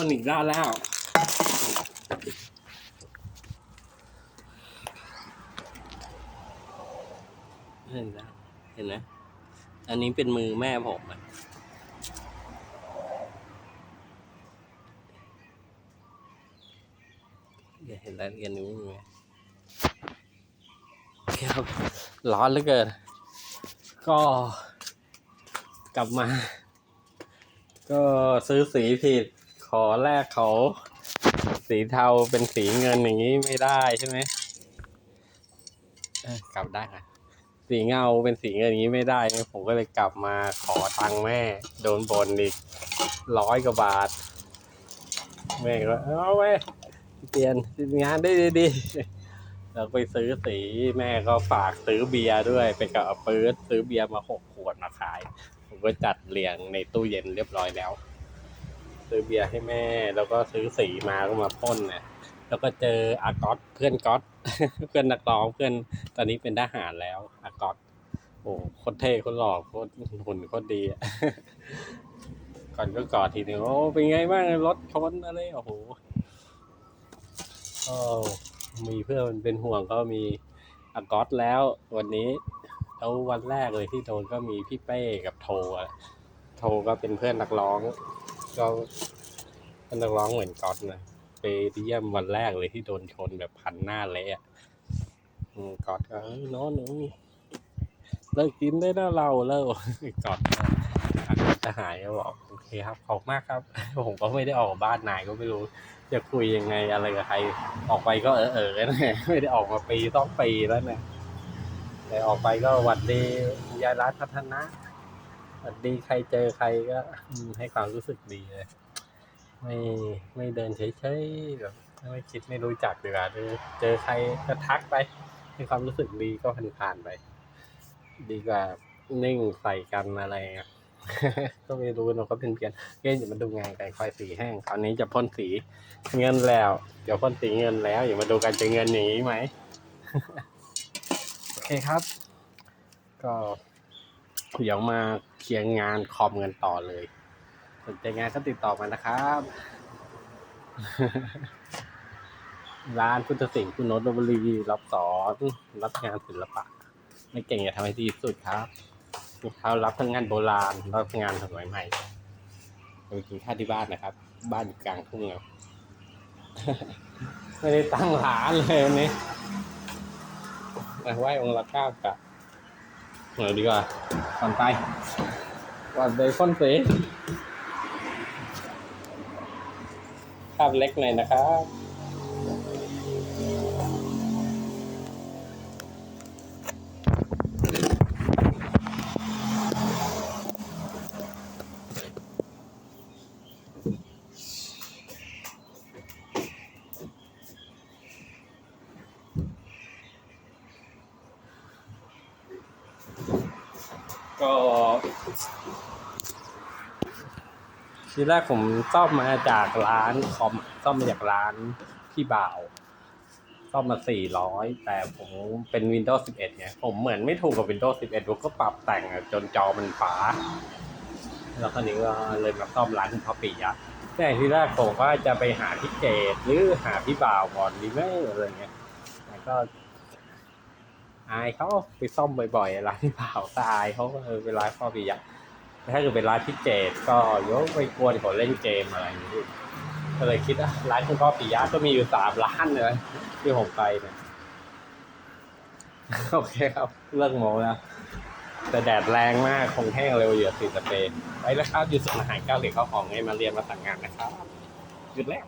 พ่นอีกด้านแล้วเห็นแล้วเห็นไหมอันนี้เป็นมือแม่ผมอะเห็นรายละเอียดนิ้วมือไหมครับร้อนเหลือเกิน ก็กลับมา ก็ซื้อสีผิด ขอแรกเขาสีเทาเป็นสีเงินอย่างนี้ไม่ได้ใช่ไหมเอ้ยกลับได้ค่ะสีเงาเป็นสีเงินอย่างนี้ไม่ได้เนี่ยผมก็เลยกลับมาขอตังค์แม่ โดนบนอีกร้อยกว่าบาท แม่ก็เอาไว้ยเปลี่ยนงานได้ดีๆแล้วไปซื้อสีแม่ก็ฝากซื้อเบียร์ด้วยไปกับอาปื๊ดซื้อเบียร์มาหกขวดมาขาย ผมก็จัดเรียงในตู้เย็นเรียบร้อยแล้ว ซื้อเบียร์ให้แม่ แล้วก็ซื้อสีมาก็มาพ่นเนี่ยแล้วก็เจออากอตเพื่อนก๊อตเพื่อนนักร้องเพื่อนตอนนี้เป็นทหารแล้วอากอตโอ้โคตรเท่โคตรหล่อโคตรหุ่นโคตรดีอะก่อนก็กอดทีนึงโอ้เป็นไงบ้างรถชนอะไรโอ้โหก็มีเพื่อนเป็นห่วงก็มีอากอตแล้ววันนี้แล้ววันแรกเลยที่โดนก็มีพี่เป้กับโทอะโทก็เป็นเพื่อนนักร้อง ก็เป็นนักร้องเหมือนก๊อตนะไปเยี่ยมวันแรกเลยที่โดนชนแบบพันหน้าเละอะก๊อตก็เอ้ยน้องหนูเลิกกินได้แล้วเราเลิกก๊อตก็อารจะหายก็บอกโอเคครับขอบมากครับ ผมก็ไม่ได้ออกบ้านไหนก็ไม่รู้ จะคุยยังไงอะไรกับใคร ออกไปก็เออเออนะไม่ได้ออกมาปีต้องปีแล้วนะแต่ออกไปก็หวัดดียายรัฐพัฒนะ หวัดดีใครเจอใครก็ให้ความรู้สึกดีเลย ไม่ไม่เดินเฉยๆแบบไม่คิดไม่รู้จักดีกว่าเจอใครก็ทักไป ให้ความรู้สึกดีก็ผ่านๆไป ดีกว่านิ่งใส่กันอะไรก็ไม่รู้เราก็เป็นเพียนเกณฑ์อย่ามาดูงานกันคอยสีแห้งคราวนี้จะพ่นสีเงินแล้ว เดี๋ยวพ่นสีเงินแล้ว อย่ามาดูกันจะเงินหนีไหมโอเคครับ ก็ เดี๋ยวมาเคลียร์งานคอมกันต่อเลย สนใจงานก็ติดต่อมานะครับ ร้านพุทธศิลป์คุณโนตลบรีรับสอนรับงานศิลปะ ไม่เก่งอย่าทำให้ดีสุดครับลูกค้ารับทั้งงานโบราณรับงานสมัยใหม่ไปกินข้าวที่บ้านนะครับ บ้านอยู่กลางทุ่งเนาไม่ได้ตั้งร้านเลยวันนี้ไหว้องค์ละเก้ากะเหนื่อยดีกว่า ก่อนไปก่อนไปพ่นสีภาพเล็กหน่อยนะครับ ก็ทีแรกผมซ่อมมาจากร้านคอมซ่อมมาจากร้านพี่บ่าวซ่อมมาสี่ร้อยแต่ผมเป็น Windows 11ไงผมเหมือนไม่ถูกกับ Windows 11ผมก็ปรับแต่งจนจอมันฟ้าแล้วคราวนี้ก็เลยมาซ่อมร้านคุณพ่อปิยะแต่ทีแรกผมก็จะไปหาพี่เจดหรือหาพี่บ่าวก่อนดีไหมอะไรเงี้ยแต่ก็ายเขาไปซ่อมบ่อยๆร้านที่เปล่าก็อายเขาก็เออเป็นร้านพ่อปิยะแต่ถ้าเกิดเป็นร้านพิเจตก็ยกไปกวนเขาเล่นเกมอะไรอย่างนี้ก็เลยคิดว่าร้านคุณพ่อปิยะก็มีอยู่สามร้านเลยที่ผมไปเนี่ยโอเคครับ เลิกโมแล้วแต่แดดแรงมากคงแห้งเร็วอยู่สีสเปรย์ไปแล้วครับอยู่ส่วนอาหารเก้าเหลี่ยมข้าวของให้มาเรียนมาสั่งงานนะครับหยุดแล้ว